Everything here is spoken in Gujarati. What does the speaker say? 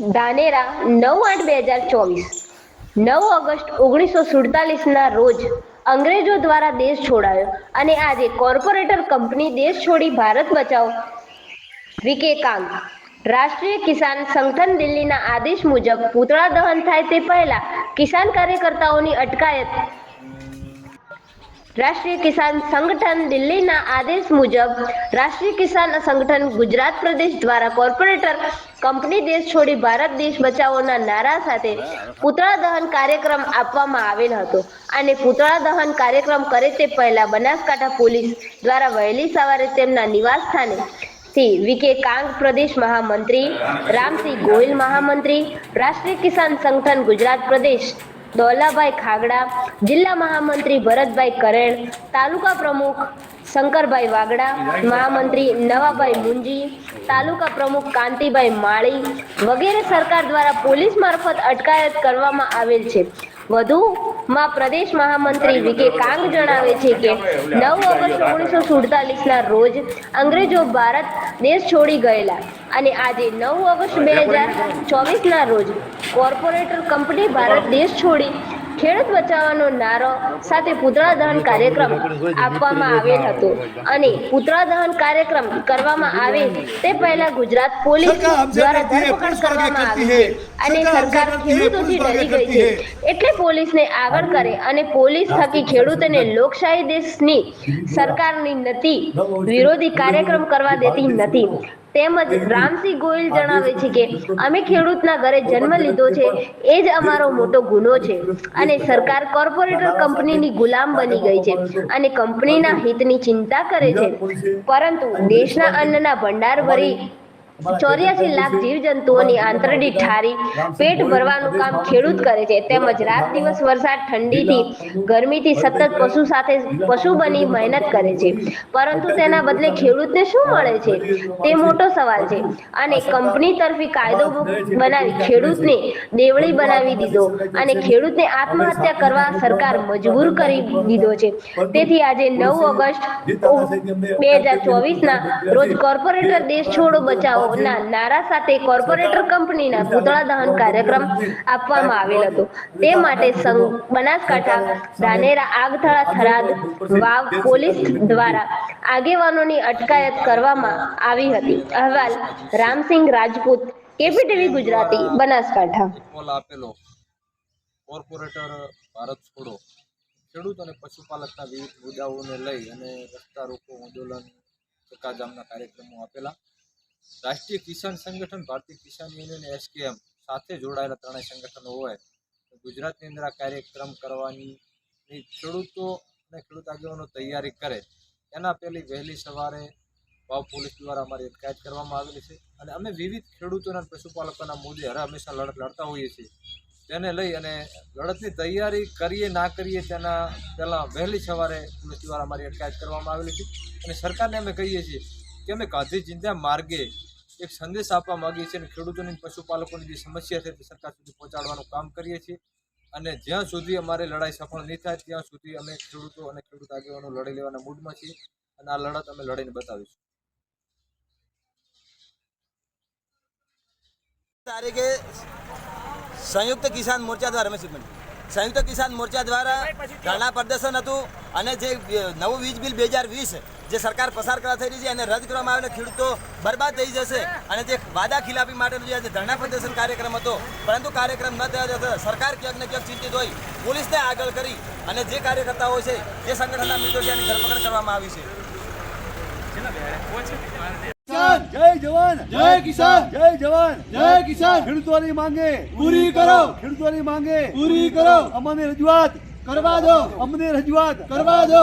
ધાનેરા નવ આઠ બે હજાર ચોવીસ. નવ ઓગસ્ટ ઓગણીસો સુડતાલીસના રોજ અંગ્રેજો દ્વારા દેશ છોડાયો અને આજે કોર્પોરેટર કંપની દેશ છોડી ભારત બચાવો વિકે કાંગ. રાષ્ટ્રીય કિસાન સંગઠન દિલ્હીના આદેશ મુજબ પૂતળા દહન થાય તે પહેલા કિસાન કાર્યકર્તાઓની અટકાયત રાષ્ટ્રીય કિસાન સંગઠન દિલ્હીના આદેશ મુજબ રાષ્ટ્રીય કિસાન સંગઠન ગુજરાત પ્રદેશ દ્વારા કોર્પોરેટર કંપની દેશ છોડી ભારત દેશ બચાવોના નારા સાથે પૂતળા દહન કાર્યક્રમ આપવામાં આવેલ હતો. અને પૂતળા દહન કાર્યક્રમ કરે તે પહેલા બનાસકાંઠા પોલીસ દ્વારા વહેલી સવારે તેમના નિવાસ સ્થાને થી વિકે કાંગ પ્રદેશ મહામંત્રી, રામસિંહ ગોહિલ મહામંત્રી, રાષ્ટ્રીય કિસાન સંગઠન ગુજરાત પ્રદેશ દોલાભાઈ ખાગડા, જિલ્લા મહામંત્રી ભરતભાઈ કરેણ, તાલુકા પ્રમુખ શંકરભાઈ વાગડા, મહામંત્રી નવાભાઈ મુંજી, તાલુકા પ્રમુખ કાંતિભાઈ માળી વગેરે સરકાર દ્વારા પોલીસ મારફત અટકાયત કરવામાં આવેલ છે. વધુમાં પ્રદેશ મહામંત્રી વિકે કાંગ જણાવે છે કે, નવ ઓગસ્ટ ઓગણીસો સુડતાલીસના રોજ અંગ્રેજો ભારત દેશ છોડી ગયેલા અને આજે નવ ઓગસ્ટ બે હજાર ચોવીસના રોજ કોર્પોરેટર કંપની ભારત દેશ છોડી ખેડૂત બચાવવાનો નારો સાથે પુતળા દહન કાર્યક્રમ આપવામાં આવેલ હતો. અને પુતળા દહન કાર્યક્રમ કરવામાં આવે તે પહેલા ગુજરાત પોલીસ દ્વારા ધરપકડ કરવામાં આવી. છે અને સરકાર ખેડૂતોથી ડરી ગઈ છે. એટલે પોલીસને આગળ કરે અને પોલીસ થકી ખેડૂતોને લોકશાહી દેશની સરકારની નથી વિરોધી કાર્યક્રમ કરવા દેતી નથી. તેમજ રામસિંહ ગોયલ જણાવે છે કે અમે ખેડૂતના ઘરે જન્મ લીધો છે એ જ અમારો મોટો ગુનો છે. અને સરકાર કોર્પોરેટર કંપનીની ગુલામ બની ગઈ છે અને કંપનીના હિતની ચિંતા કરે છે. પરંતુ દેશના અન્નના ભંડાર ભરી ચોર્યાસી લાખ જીવજંતુઓની આંતરડી ઠારી પેટ ભરવાનું કામ ખેડૂત કરે છે. તેમજ રાત દિવસ વરસાદ ઠંડીથી ગરમીથી સતત પશુ સાથે પશુ બની મહેનત કરે છે. પરંતુ તેના બદલે ખેડૂતને શું મળે છે? તે મોટો સવાલ છે. અને કંપની તરફી કાયદો બનાવી ખેડૂતને દેવળી બનાવી દીધો અને ખેડૂતને આત્મહત્યા કરવા સરકાર મજબૂર કરી દીધો છે. તેથી આજે નવ ઓગસ્ટ બે હજાર ચોવીસના રોજ કોર્પોરેટર દેશ છોડો બચાવો ના નારા સાથે કોર્પોરેટર કંપનીના પૂતળા દહન કાર્યક્રમ આપવામાં આવેલ હતો. તે માટે બનાસકાંઠા ધાનેરા આગથળા થરાદ વાવ પોલીસ દ્વારા આગેવાનોની અટકાયત કરવામાં આવી હતી. અહેવાલ રામસિંહ રાજપૂત કેપીટીવી ગુજરાતી બનાસકાંઠા. આપેલો કોર્પોરેટર ભારત છોડો. ખેડૂત અને પશુપાલકના વિવિધ મુદ્દાઓને લઈ અને રસ્તા રોકો આંદોલન ચક્કાજામના કાર્યક્રમો આપેલા. રાષ્ટ્રીય કિસાન સંગઠન, ભારતીય કિસાન યુનિયન, એસકેએમ સાથે જોડાયેલા ત્રણેય સંગઠનો હોય તો ગુજરાતની અંદર આ કાર્યક્રમ કરવાની ખેડૂતો અને ખેડૂત આગેવાનો તૈયારી કરે. એના પહેલી વહેલી સવારે વાવ પોલીસ દ્વારા અમારી અટકાયત કરવામાં આવેલી છે અને અમે વિવિધ ખેડૂતોના પશુપાલકોના મુદ્દે હર હંમેશા લડત લડતા હોઈએ છીએ. તેને લઈ અને લડતની તૈયારી કરીએ ના કરીએ તેના પહેલાં વહેલી સવારે પોલીસ દ્વારા અમારી અટકાયત કરવામાં આવેલી છે અને સરકારને અમે કહીએ છીએ કે અમે ગાંધી ચિંતા માર્ગે એક સંદેશ આપવા માગીએ છીએ અને ખેડૂતોની પશુપાલકોની જે સમસ્યા છે તે સરકાર સુધી પહોંચાડવાનું કામ કરીએ છીએ. અને જ્યાં સુધી અમારે લડાઈ સફળ નહીં થાય ત્યાં સુધી અમે ખેડૂતો અને ખેડૂત આગેવાનો લડી લેવાના મૂડમાં છીએ અને આ લડત અમે લડીને બતાવીશું. તારીખે સંયુક્ત કિસાન મોરચા દ્વારા રમેશ સંયુક્ત કિસાન મોરચા દ્વારા ધરણા પ્રદર્શન હતું અને જે નવું વીજ બિલ બે હજાર વીસ જે સરકાર પસાર કરવા થઈ રહી છે એને રદ કરવામાં આવે અને ખેડૂતો બરબાદ થઈ જશે અને જે વાદા ખિલાફી માટેનો જે આજે ધરણા પ્રદર્શન કાર્યક્રમ હતો પરંતુ કાર્યક્રમ ન થયા છતાં સરકાર ક્યાંક ને ક્યાંક ચિંતિત હોય પોલીસને આગળ કરી અને જે કાર્યકર્તાઓ છે જે સંગઠનના મિત્રો છે એની ધરપકડ કરવામાં આવી છે. જય જવાન! જય કિસાન! જય જવાન! જય કિસાન! ખેડૂતોની માંગે. પૂરી કરો! ખેડૂતોની માંગે. પૂરી કરો! અમને રજૂઆત. કરવા દો! અમને રજૂઆત. કરવા દો!